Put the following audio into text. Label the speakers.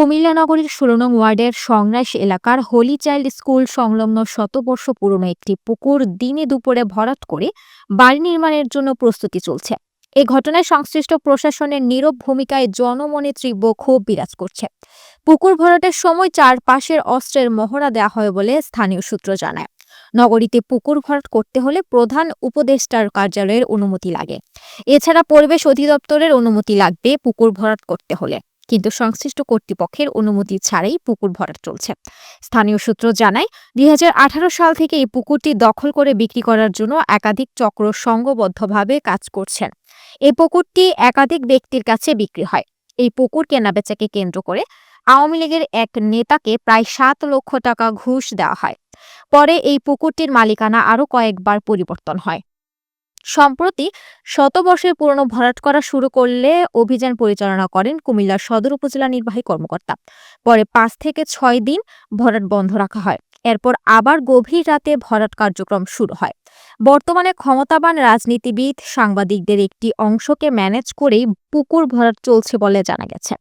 Speaker 1: কুমিল্লা নগরীর ষোলো নং ওয়ার্ডের সংরাইশ এলাকার হোলি চাইল্ড স্কুল সংলগ্ন শতবর্ষ পুরনো একটি পুকুর দিনে দুপুরে ভরাট করে বাড়ি নির্মাণের জন্য প্রস্তুতি চলছে। এ ঘটনায় সংশ্লিষ্ট প্রশাসনের নীরব ভূমিকায় জনমনে তীব্র ক্ষোভ বিরাজ করছে। পুকুর ভরাটের সময় চারপাশের অস্ত্রের মহড়া দেওয়া হয় বলে স্থানীয় সূত্র জানায়। নগরীতে পুকুর ভরাট করতে হলে প্রধান উপদেষ্টার কার্যালয়ের অনুমতি লাগে। এছাড়া পরিবেশ অধিদপ্তরের অনুমতি লাগবে পুকুর ভরাট করতে হলে। কিন্তু সংশ্লিষ্ট কর্তৃপক্ষের অনুমতি ছাড়াই পুকুর ভরাট চলছে। স্থানীয় সূত্র জানায়, দুই হাজার আঠারো সাল থেকে এই পুকুরটি দখল করে বিক্রি করার জন্য একাধিক চক্র সংঘবদ্ধভাবে কাজ করছেন এই পুকুরটি একাধিক ব্যক্তির কাছে বিক্রি হয়। এই পুকুর কেনাবেচাকে কেন্দ্র করে আওয়ামী লীগের এক নেতাকে প্রায় সাত লক্ষ টাকা ঘুষ দেওয়া হয়। পরে এই পুকুরটির মালিকানা আরও কয়েকবার পরিবর্তন হয়। সম্প্রতি শতবর্ষের পুরনো ভরাট করা শুরু করলে অভিযান পরিচালনা করেন কুমিল্লার সদর উপজেলা নির্বাহী কর্মকর্তা। পরে পাঁচ থেকে ছয় দিন ভরাট বন্ধ রাখা হয়। এরপর আবার গভীর রাতে ভরাট কার্যক্রম শুরু হয়। বর্তমানে ক্ষমতাবান রাজনীতিবিদ সাংবাদিকদের একটি অংশকে ম্যানেজ করেই পুকুর ভরাট চলছে বলে জানা গেছে।